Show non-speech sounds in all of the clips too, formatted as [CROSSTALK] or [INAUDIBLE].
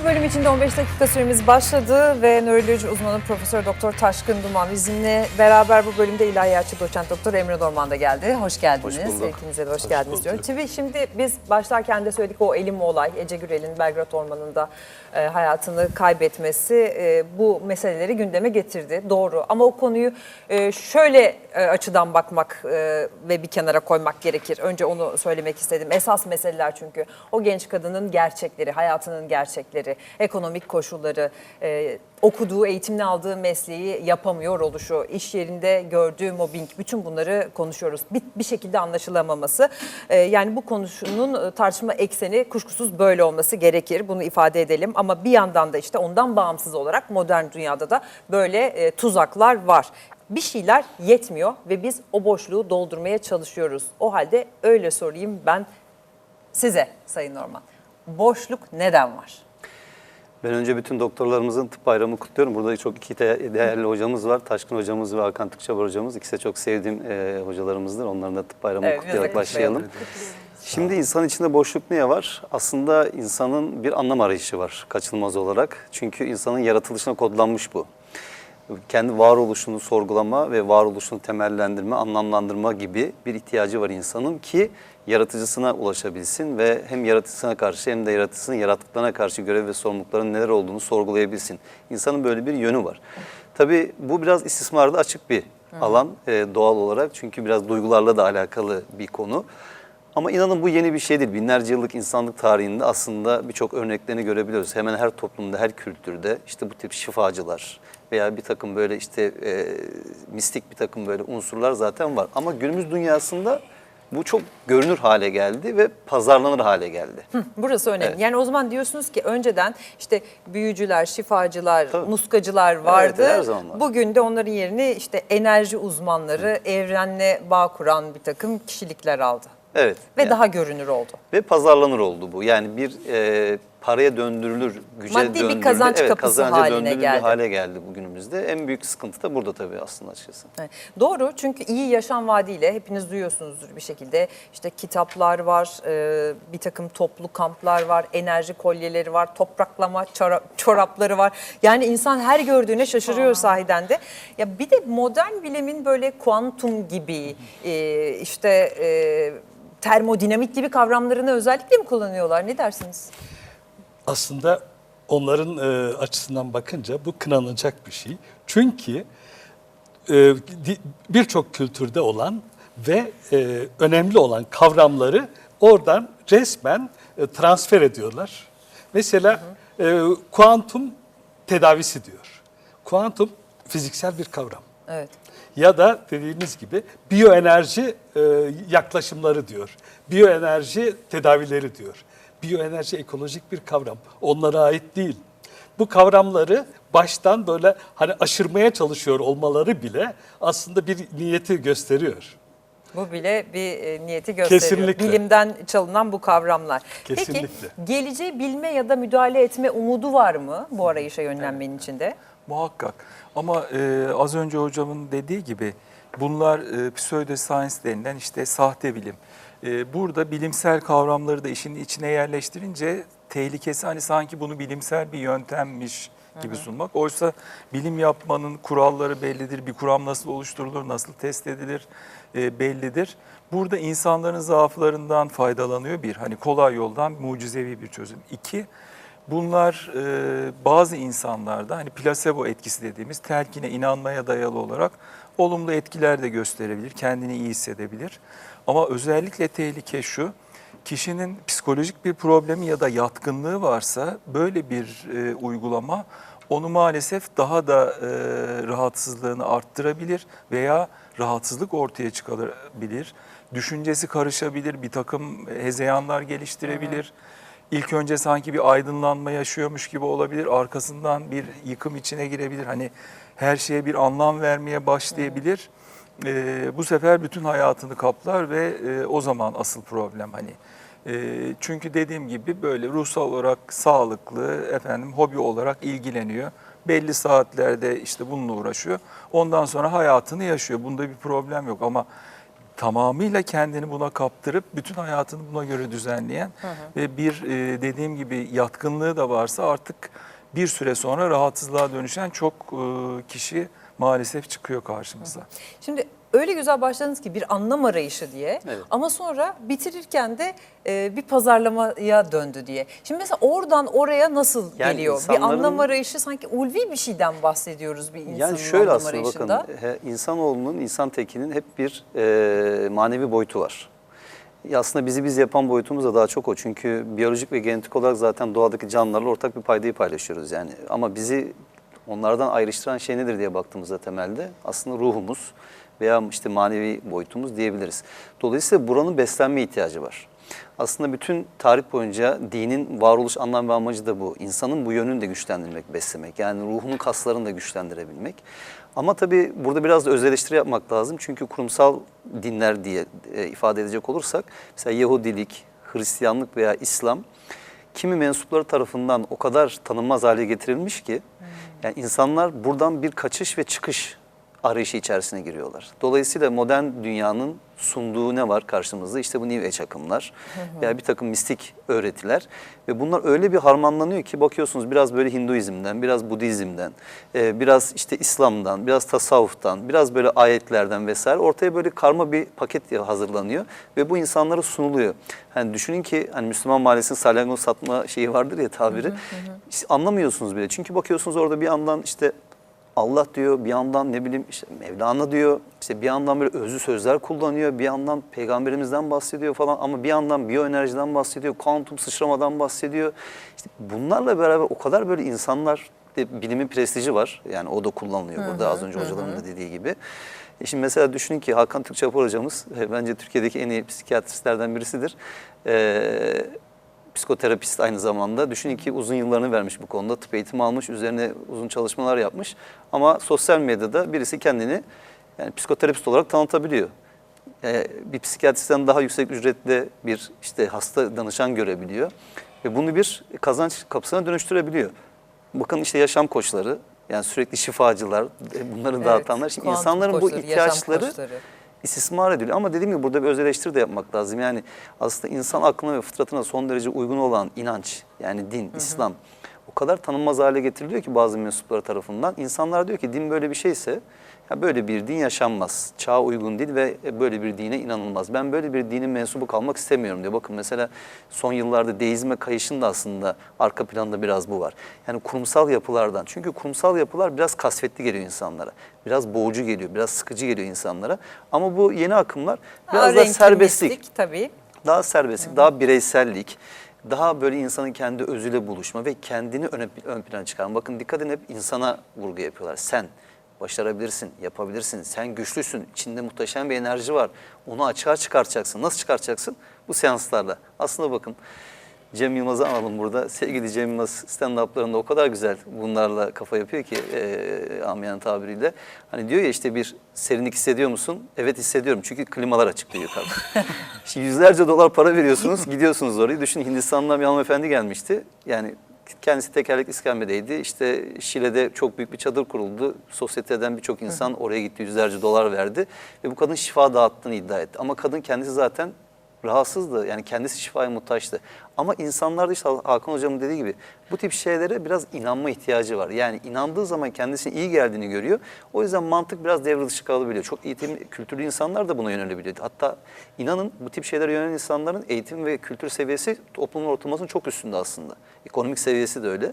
Bu bölüm içinde 15 dakika süremiz başladı ve nöroloji uzmanı Profesör Doktor Taşkın Duman bizimle beraber bu bölümde ilahiyatçı doçent doktor Emre Dorman da geldi. Hoş geldiniz. Hoş bulduk. İkinize de hoş, geldiniz diyorum. Tabii şimdi biz başlarken de söyledik o elim olay Ece Gürel'in Belgrad Ormanı'nda e, hayatını kaybetmesi e, bu meseleleri gündeme getirdi. Doğru ama o konuyu e, şöyle e, açıdan bakmak e, ve bir kenara koymak gerekir. Önce onu söylemek istedim. Esas meseleler çünkü o genç kadının gerçekleri, hayatının gerçekleri, ekonomik koşulları, e, okuduğu, eğitimini aldığı mesleği yapamıyor oluşu, iş yerinde gördüğü mobbing, bütün bunları konuşuyoruz. Bir, bir şekilde anlaşılamaması. E, yani bu konuşunun e, tartışma ekseni kuşkusuz böyle olması gerekir. Bunu ifade edelim. Ama bir yandan da işte ondan bağımsız olarak modern dünyada da böyle e, tuzaklar var. Bir şeyler yetmiyor ve biz o boşluğu doldurmaya çalışıyoruz. O halde öyle sorayım ben size Sayın Norman. Boşluk neden var? Ben önce bütün doktorlarımızın tıp bayramı kutluyorum. Burada çok iki de- değerli hocamız var. Taşkın hocamız ve Hakan Tıkçabar hocamız. İkisi de çok sevdiğim e, hocalarımızdır. Onların da tıp bayramını Evet, kutlayarak başlayalım. Şimdi insan içinde boşluk niye var? Aslında insanın bir anlam arayışı var kaçınılmaz olarak. Çünkü insanın yaratılışına kodlanmış bu. Kendi varoluşunu sorgulama ve varoluşunu temellendirme, anlamlandırma gibi bir ihtiyacı var insanın ki yaratıcısına ulaşabilsin ve hem yaratıcısına karşı hem de yaratıcısının yarattıklarına karşı görev ve sorumlulukların neler olduğunu sorgulayabilsin. İnsanın böyle bir yönü var. Tabii bu biraz istismarda açık bir alan e, doğal olarak çünkü biraz duygularla da alakalı bir konu. Ama inanın bu yeni bir şey değil. Binlerce yıllık insanlık tarihinde aslında birçok örneklerini görebiliyoruz. Hemen her toplumda, her kültürde işte bu tip şifacılar veya bir takım böyle işte e, mistik bir takım böyle unsurlar zaten var. Ama günümüz dünyasında bu çok görünür hale geldi ve pazarlanır hale geldi. Burası önemli. Evet. Yani o zaman diyorsunuz ki önceden işte büyücüler, şifacılar, Tabii. muskacılar vardı. her zaman var. Bugün de onların yerini işte enerji uzmanları, evrenle bağ kuran bir takım kişilikler aldı. Evet. Ve yani. daha görünür oldu. Ve pazarlanır oldu bu. Yani bir e, paraya döndürülür, güce Maddi bir döndürülür. kazanç evet, kapısı kazanca haline döndürülür geldi. bir hale geldi bugünümüzde. En büyük sıkıntı da burada tabii aslında açıkçası. Evet. Doğru çünkü iyi yaşam vaadiyle hepiniz duyuyorsunuzdur bir şekilde işte kitaplar var, e, bir takım toplu kamplar var, enerji kolyeleri var, topraklama çora- çorapları var. Yani insan her gördüğüne şaşırıyor sahiden de. Ya bir de modern bilimin böyle kuantum gibi e, işte e, termodinamik gibi kavramlarını özellikle mi kullanıyorlar? Ne dersiniz? Aslında onların e, açısından bakınca bu kınanacak bir şey. Çünkü e, birçok kültürde olan ve e, önemli olan kavramları oradan resmen e, transfer ediyorlar. Mesela e, kuantum tedavisi diyor. Kuantum fiziksel bir kavram. Evet. Ya da dediğiniz gibi biyoenerji e, yaklaşımları diyor. Biyoenerji tedavileri diyor. Biyoenerji ekolojik bir kavram. Onlara ait değil. Bu kavramları baştan böyle hani aşırmaya çalışıyor olmaları bile aslında bir niyeti gösteriyor. Bu bile bir e, niyeti gösteriyor. Kesinlikle. Bilimden çalınan bu kavramlar. Kesinlikle. Peki geleceği bilme ya da müdahale etme umudu var mı bu arayışa yönlenmenin içinde? Muhakkak. Ama e, az önce hocamın dediği gibi bunlar e, pseudoscience denilen işte sahte bilim. E, burada bilimsel kavramları da işin içine yerleştirince tehlikesi hani sanki bunu bilimsel bir yöntemmiş gibi sunmak. Oysa bilim yapmanın kuralları bellidir. Bir kuram nasıl oluşturulur, nasıl test edilir e, bellidir. Burada insanların zaaflarından faydalanıyor bir. Hani kolay yoldan mucizevi bir çözüm. İki, Bunlar e, bazı insanlarda hani plasebo etkisi dediğimiz telkine inanmaya dayalı olarak olumlu etkiler de gösterebilir, kendini iyi hissedebilir. Ama özellikle tehlike şu, kişinin psikolojik bir problemi ya da yatkınlığı varsa böyle bir e, uygulama onu maalesef daha da e, rahatsızlığını arttırabilir veya rahatsızlık ortaya çıkarabilir. Düşüncesi karışabilir, bir takım hezeyanlar geliştirebilir. İlk önce sanki bir aydınlanma yaşıyormuş gibi olabilir. Arkasından bir yıkım içine girebilir. Hani her şeye bir anlam vermeye başlayabilir. Ee, bu sefer bütün hayatını kaplar ve e, o zaman asıl problem hani. E, çünkü dediğim gibi böyle ruhsal olarak sağlıklı, efendim hobi olarak ilgileniyor. Belli saatlerde işte bununla uğraşıyor. Ondan sonra hayatını yaşıyor. Bunda bir problem yok ama tamamıyla kendini buna kaptırıp bütün hayatını buna göre düzenleyen ve bir e, dediğim gibi yatkınlığı da varsa artık bir süre sonra rahatsızlığa dönüşen çok e, kişi maalesef çıkıyor karşımıza. Şimdi öyle güzel başladınız ki bir anlam arayışı diye Evet. ama sonra bitirirken de e, bir pazarlamaya döndü diye. Şimdi mesela oradan oraya nasıl Yani geliyor? Bir anlam arayışı sanki ulvi bir şeyden bahsediyoruz bir insanın Yani şöyle anlam aslında bakın arayışında. he, insanoğlunun, insan tekinin hep bir e, manevi boyutu var. Aslında bizi biz yapan boyutumuz da daha çok o. Çünkü biyolojik ve genetik olarak zaten doğadaki canlılarla ortak bir paydayı paylaşıyoruz yani. Ama bizi onlardan ayrıştıran şey nedir diye baktığımızda temelde aslında ruhumuz veya işte manevi boyutumuz diyebiliriz. Dolayısıyla buranın beslenme ihtiyacı var. Aslında bütün tarih boyunca dinin varoluş anlam ve amacı da bu. İnsanın bu yönünü de güçlendirmek, beslemek. Yani ruhunun kaslarını da güçlendirebilmek. Ama tabii burada biraz da öz eleştiri yapmak lazım. Çünkü kurumsal dinler diye e, ifade edecek olursak, mesela Yahudilik, Hristiyanlık veya İslam kimi mensupları tarafından o kadar tanınmaz hale getirilmiş ki yani insanlar buradan bir kaçış ve çıkış arayışı içerisine giriyorlar. Dolayısıyla modern dünyanın sunduğu ne var karşımızda? İşte bu New Age akımlar veya bir takım mistik öğretiler ve bunlar öyle bir harmanlanıyor ki bakıyorsunuz biraz böyle Hinduizm'den, biraz Budizm'den, e, biraz işte İslam'dan, biraz tasavvuftan, biraz böyle ayetlerden vesaire ortaya böyle karma bir paket hazırlanıyor ve bu insanlara sunuluyor. Hani düşünün ki hani Müslüman mahallesinin salyangoz satma şeyi vardır ya tabiri. İşte anlamıyorsunuz bile. Çünkü bakıyorsunuz orada bir yandan işte Allah diyor, bir yandan ne bileyim işte Mevlana diyor, işte bir yandan böyle özlü sözler kullanıyor, bir yandan peygamberimizden bahsediyor falan ama bir yandan biyoenerjiden bahsediyor, kuantum sıçramadan bahsediyor. İşte bunlarla beraber o kadar böyle insanlar, de bilimin prestiji var. Yani o da kullanılıyor burada az önce hocalarımın da dediği gibi. E şimdi mesela düşünün ki Hakan Türkçapar hocamız e, [LAUGHS] bence Türkiye'deki en iyi psikiyatristlerden birisidir. Ee, psikoterapist aynı zamanda. Düşünün ki uzun yıllarını vermiş bu konuda. Tıp eğitimi almış, üzerine uzun çalışmalar yapmış. Ama sosyal medyada birisi kendini yani psikoterapist olarak tanıtabiliyor. Ee, bir psikiyatristten daha yüksek ücretle bir işte hasta danışan görebiliyor. Ve bunu bir kazanç kapısına dönüştürebiliyor. Bakın işte yaşam koçları, yani sürekli şifacılar, e, bunları Evet, dağıtanlar. Şimdi insanların bu ihtiyaçları koçları. İstismar ediliyor. Ama dediğim gibi burada bir öz eleştiri de yapmak lazım. Yani aslında insan aklına ve fıtratına son derece uygun olan inanç, yani din, İslam o kadar tanınmaz hale getiriliyor ki bazı mensupları tarafından. İnsanlar diyor ki din böyle bir şeyse ya böyle bir din yaşanmaz. Çağa uygun değil ve böyle bir dine inanılmaz. Ben böyle bir dinin mensubu kalmak istemiyorum diyor. Bakın mesela son yıllarda deizme kayışın da aslında arka planda biraz bu var. Yani kurumsal yapılardan. Çünkü kurumsal yapılar biraz kasvetli geliyor insanlara. Biraz boğucu geliyor, biraz sıkıcı geliyor insanlara. Ama bu yeni akımlar biraz Daha serbestlik tabii. daha serbestlik, daha bireysellik, daha böyle insanın kendi özüyle buluşma ve kendini ön, ön plana çıkarma. Bakın dikkat edin hep insana vurgu yapıyorlar. Sen başarabilirsin, yapabilirsin, sen güçlüsün, içinde muhteşem bir enerji var. Onu açığa çıkartacaksın. Nasıl çıkartacaksın? Bu seanslarla. Aslında bakın Cem Yılmaz'ı analım burada. Sevgili Cem Yılmaz stand-up'larında o kadar güzel bunlarla kafa yapıyor ki e, amyan tabiriyle. Hani diyor ya işte bir serinlik hissediyor musun? Evet hissediyorum çünkü klimalar açık diyor yukarıda. [LAUGHS] Şimdi yüzlerce dolar para veriyorsunuz, gidiyorsunuz oraya. Düşün Hindistan'dan bir hanımefendi gelmişti. Yani kendisi tekerlek iskembedeydi. İşte Şile'de çok büyük bir çadır kuruldu. Sosyeteden birçok insan oraya gitti, yüzlerce dolar verdi. Ve bu kadın şifa dağıttığını iddia etti. Ama kadın kendisi zaten rahatsızdı. Yani kendisi şifaya muhtaçtı. Ama insanlarda işte Hakan Hocam'ın dediği gibi bu tip şeylere biraz inanma ihtiyacı var. Yani inandığı zaman kendisine iyi geldiğini görüyor. O yüzden mantık biraz devre dışı kalabiliyor. Çok eğitim, kültürlü insanlar da buna yönelebiliyor. Hatta inanın bu tip şeylere yönelen insanların eğitim ve kültür seviyesi toplumun ortalamasının çok üstünde aslında. Ekonomik seviyesi de öyle.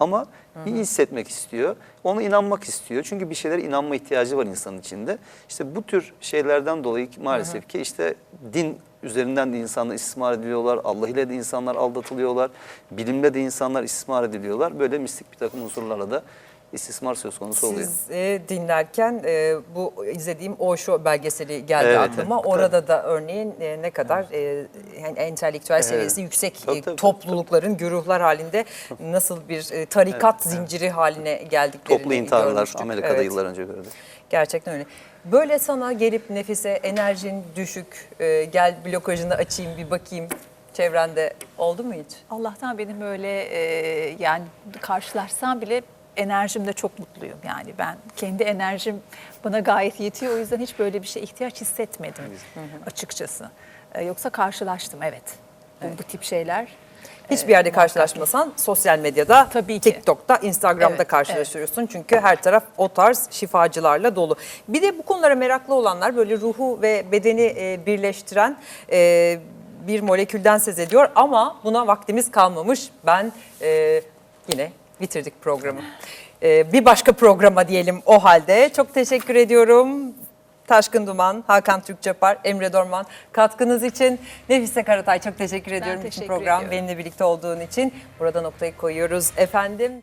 Ama iyi hissetmek istiyor. Ona inanmak istiyor. Çünkü bir şeylere inanma ihtiyacı var insanın içinde. İşte bu tür şeylerden dolayı maalesef ki işte din üzerinden de insanlar istismar ediliyorlar. Allah ile de insanlar aldatılıyorlar. Bilimle de insanlar istismar ediliyorlar. Böyle mistik bir takım unsurlarla da istismar söz konusu oluyor. Siz e, dinlerken e, bu izlediğim Osho belgeseli geldi Evet, aklıma. evet. Orada da örneğin e, ne kadar e, yani entelektüel Evet. seviyesi yüksek Tabii, e, tabii, toplulukların, güruhlar halinde [LAUGHS] nasıl bir e, tarikat zinciri haline geldiklerini Toplu intiharlar görmüştük. Amerika'da Evet. yıllar önce gördük. Gerçekten öyle. Böyle sana gelip nefise enerjin düşük, e, gel blokajını açayım bir bakayım çevrende oldu mu hiç? Allah'tan benim öyle e, yani karşılaşsam bile enerjimde çok mutluyum. Yani ben kendi enerjim bana gayet yetiyor. O yüzden hiç böyle bir şeye ihtiyaç hissetmedim açıkçası. Ee, Yoksa karşılaştım evet. Bu, bu tip şeyler. Hiçbir yerde karşılaşmasan sosyal medyada, Tabii ki. TikTok'ta, Instagram'da Evet, karşılaşıyorsun. Çünkü her taraf o tarz şifacılarla dolu. Bir de bu konulara meraklı olanlar böyle ruhu ve bedeni e, birleştiren e, bir molekülden söz ediyor. Ama buna vaktimiz kalmamış. Ben e, yine bitirdik programı. E, bir başka programa diyelim o halde. Çok teşekkür ediyorum. Taşkın Duman, Hakan Türkçapar, Emre Dorman katkınız için. Nefise Karatay çok teşekkür ediyorum bütün teşekkür program ediyorum. benimle birlikte olduğun için. Burada noktayı koyuyoruz efendim.